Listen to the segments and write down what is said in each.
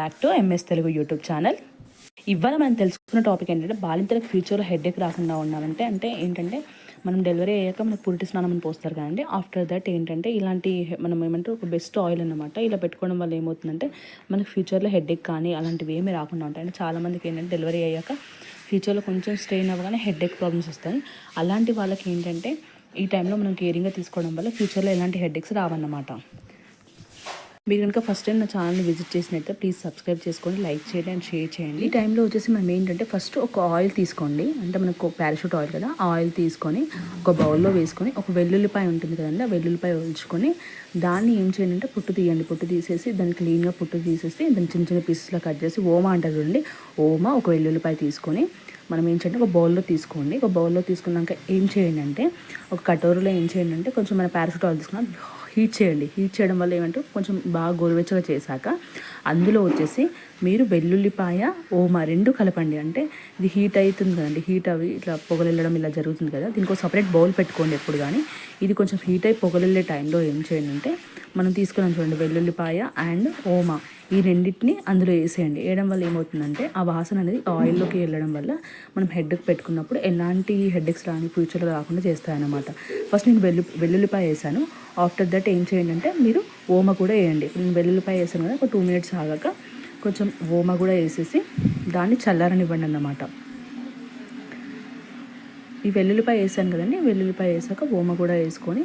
Back to MS Telugu YouTube channel ఇవాళ మనం తెలుసుకున్న టాపిక్ ఏంటంటే బాలింతలకు ఫ్యూచర్లో హెడేక్ రాకుండా ఉండాలంటే అంటే ఏంటంటే మనం డెలివరీ అయ్యాక మనకు పురిటి స్నానం అని పోస్తారు కదండి. ఆఫ్టర్ దట్ ఏంటంటే ఇలాంటి మనం ఏమంటారు ఒక బెస్ట్ ఆయిల్ అనమాట ఇలా పెట్టుకోవడం వల్ల ఏమవుతుందంటే మనకు ఫ్యూచర్లో హెడేక్ కానీ అలాంటివి ఏమీ రాకుండా ఉంటాయి. అంటే చాలామందికి ఏంటంటే డెలివరీ అయ్యాక ఫ్యూచర్లో కొంచెం స్ట్రెయిన్ అవ్వగానే హెడేక్ ప్రాబ్లమ్స్ వస్తాయి. అలాంటి వాళ్ళకి ఏంటంటే ఈ టైంలో మనం కేరింగ్గా తీసుకోవడం వల్ల ఫ్యూచర్లో ఎలాంటి హెడేక్స్ రావన్నమాట. మీరు కనుక ఫస్ట్ టైం నా ఛానల్ని విజిట్ చేసినట్టు ప్లీజ్ సబ్స్క్రైబ్ చేసుకోండి లైక్ చేయండి అండ్ షేర్ చేయండి. ఈ టైంలో వచ్చేసి మనం ఏంటంటే ఫస్ట్ ఒక ఆయిల్ తీసుకోండి. అంటే మనకు పారాషూట్ ఆయిల్ కదా ఆ ఆయిల్ తీసుకొని ఒక బౌల్లో వేసుకొని ఒక వెల్లుల్లిపాయ ఉంటుంది కదండి ఆ వెల్లుల్లిపాయ ఉంచుకొని దాన్ని ఏం చేయండి అంటే పుట్టు తీయండి. పుట్టు తీసేసి దాన్ని క్లీన్గా పుట్టు తీసేసి దాన్ని చిన్న చిన్న పీసెస్లో కట్ చేసి ఓమా అంటారు చూడండి. ఓమా ఒక వెల్లుల్లిపాయ తీసుకొని మనం ఏం చేయండి ఒక బౌల్లో తీసుకోండి. ఒక బౌల్లో తీసుకున్నాక ఏం చేయండి అంటే ఒక కటోరులో ఏం చేయండి అంటే కొంచెం మన పారాసిటాల్ ఆయిల్ తీసుకున్నాం. హీట్ చేయండి. హీట్ చేయడం వల్ల ఏమంటే కొంచెం బాగా గోరువెచ్చగా చేశాక అందులో వచ్చేసి మీరు వెల్లుల్లిపాయ ఓమా రెండు కలపండి. అంటే ఇది హీట్ అవుతుంది కదండి. హీట్ అవి ఇట్లా పొగలెళ్ళడం ఇలా జరుగుతుంది కదా. దీనికి ఒక సపరేట్ బౌల్ పెట్టుకోండి ఎప్పుడు కానీ. ఇది కొంచెం హీట్ అయి పొగలెళ్ళే టైంలో ఏం చేయండి అంటే మనం తీసుకున్నాం చూడండి వెల్లుల్లిపాయ అండ్ ఓమా. ఈ రెండింటిని అందులో వేసేయండి. వేయడం వల్ల ఏమవుతుందంటే ఆ వాసన అనేది ఆయిల్లోకి వెళ్ళడం వల్ల మనం హెడ్కి పెట్టుకున్నప్పుడు ఎలాంటి హెడ్ఎక్స్ రాని ఫ్యూచర్లో రాకుండా చేస్తాయన్నమాట. ఫస్ట్ నేను వెల్లు వెల్లుల్లిపాయ వేసాను. ఆఫ్టర్ దట్ ఏం చేయండి అంటే మీరు ఓమ కూడా వేయండి. నేను వెల్లుల్లిపాయ వేసాను కదా ఒక టూ మినిట్స్ ఆగాక కొంచెం ఓమ కూడా వేసేసి దాన్ని చల్లారనివ్వండి అన్నమాట. ఈ వెల్లుల్లిపాయ వేసాను కదండి వెల్లుల్లిపాయ వేసాక ఓమ కూడా వేసుకొని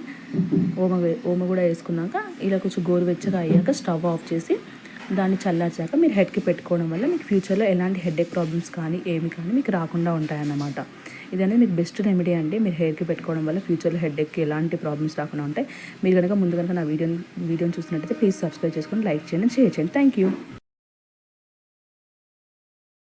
ఓమ ఓమ కూడా వేసుకున్నాక ఇలా కొంచెం గోరువెచ్చగా అయ్యాక స్టవ్ ఆఫ్ చేసి దాన్ని చల్లార్చాక మీరు హెడ్కి పెట్టుకోవడం వల్ల మీకు ఫ్యూచర్లో ఎలాంటి హెడేక్ ప్రాబ్లమ్స్ కానీ ఏమి కానీ మీకు రాకుండా ఉంటాయన్నమాట. ఇదనేది మీకు బెస్ట్ రెమెడీ అండి. మీరు హెయిర్కి పెట్టుకోవడం వల్ల ఫ్యూచర్లో హెడ్ఏక్కి ఎలాంటి ప్రాబ్లమ్స్ రాకుండా ఉంటాయి. మీరు కనుక ముందు కనుక నా వీడియో వీడియోని చూసినట్టయితే ప్లీజ్ సబ్స్క్రైబ్ చేసుకొని లైక్ చేయండి షేర్ చేయండి. Thank you